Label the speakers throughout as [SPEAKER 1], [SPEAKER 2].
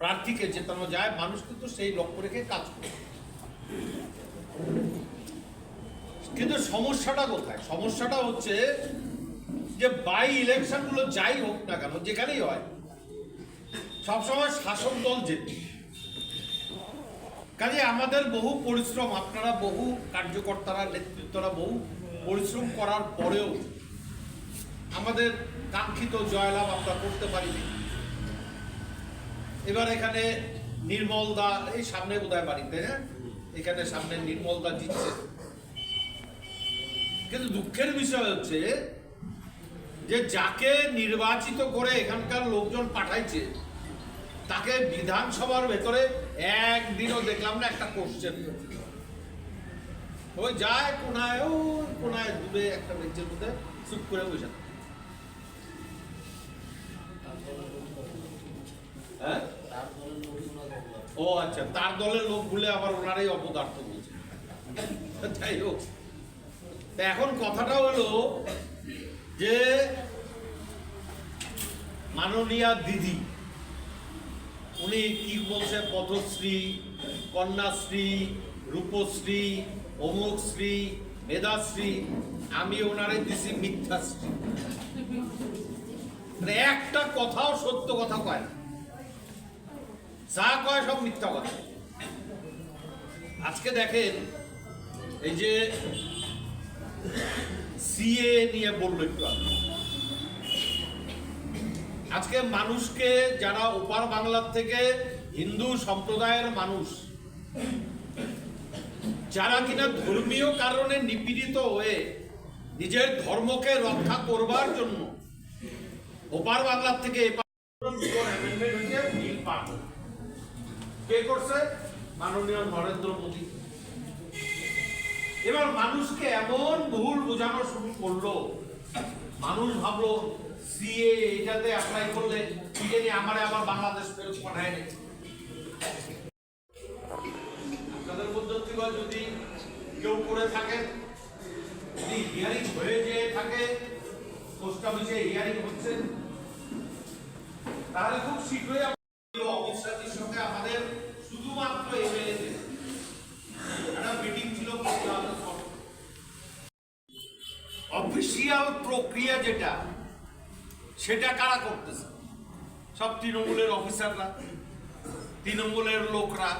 [SPEAKER 1] প্রার্থীকে জেতানো যায়, মানুষ কিন্তু সেই লক্ষ্য রেখে কাজ করে। কিন্তু সমস্যাটা কোথায়? সমস্যাটা হচ্ছে যে বাই ইলেকশনগুলো যাই হোক না কেন, যেখানেই হয়, সবসময় শাসক দল জেতে। কাজে আমাদের বহু পরিশ্রম, আপনারা বহু কার্যকর্তারা, নেতৃত্বরা বহু পরিশ্রম করার পরেও আমাদের কাঙ্ক্ষিত জয়লাভ আমরা করতে পারিনি। এবার এখানে নির্মল দা এই সামনে বোধহয় বাড়িতে এখানে সামনে নির্মল দা জিতছে কিন্তু দুঃখের বিষয় হচ্ছে যে যাকে নির্বাচিত করে এখানকার লোকজন পাঠাইছে, তাকে বিধানসভার ভেতরে একদিনও দেখলাম না, একটা কোশ্চেন ওই যায় কোনায়, ওই কোনায় দূরে একটা বেঞ্চের মধ্যে চুপ করে বসে ও আচ্ছা তার দলের লোক বলে আবার ওনারাই অপদার্থ বলছে যাই হোক এখন কথাটা হলো যে মাননীয়া দিদি, উনি কি বলছে? পথশ্রী, কন্যাশ্রী, রূপশ্রী, অমুকশ্রী, মেধাশ্রী, আমি ওনারে দিছি মিথ্যাশ্রী। মানে একটা কথাও সত্য কথা কয় না। যা কয় সব মিথ্যা কথা। আজকে দেখেন, এই যে সিএ নিয়ে বলল একটু আজকে মানুষকে যারা ওপার বাংলার থেকে হিন্দু সম্প্রদায়ের মানুষ, যারা কিনা ধর্মীয় কারণে নিপীড়িত হয়ে নিজের ধর্মকে রক্ষা করবার জন্য ওপার বাংলার থেকে এপার কে করছে? মাননীয় নরেন্দ্র মোদী। এবার মানুষকে এমন ভুল বোঝানো শুরু করল। মানুষ ভাবলো, সিএ এটাতে অ্যাপ্লাই করলে কি জানি আবার বাংলাদেশ ফেরত পাঠায় নি। আপনাদের থেকে যদি কেউ করে থাকে, যদি হিয়ারিং হয়ে যেয়ে থাকে পোস্ট অফিসে হিয়ারিং হচ্ছে, তাহলে খুব শীঘ্রই অফিসিয়াল প্রক্রিয়া যেটা, সেটা কারা করতেছে? সব তৃণমূলের অফিসাররা, তৃণমূলের লোকরা।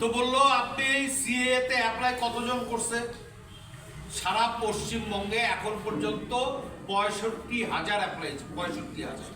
[SPEAKER 1] তো বলল, আপনি এই সিএ তে অ্যাপ্লাই কতজন করছে? সারা পশ্চিমবঙ্গে এখন পর্যন্ত পঁয়ষট্টি হাজার অ্যাপ্লাই পঁয়ষট্টি হাজার।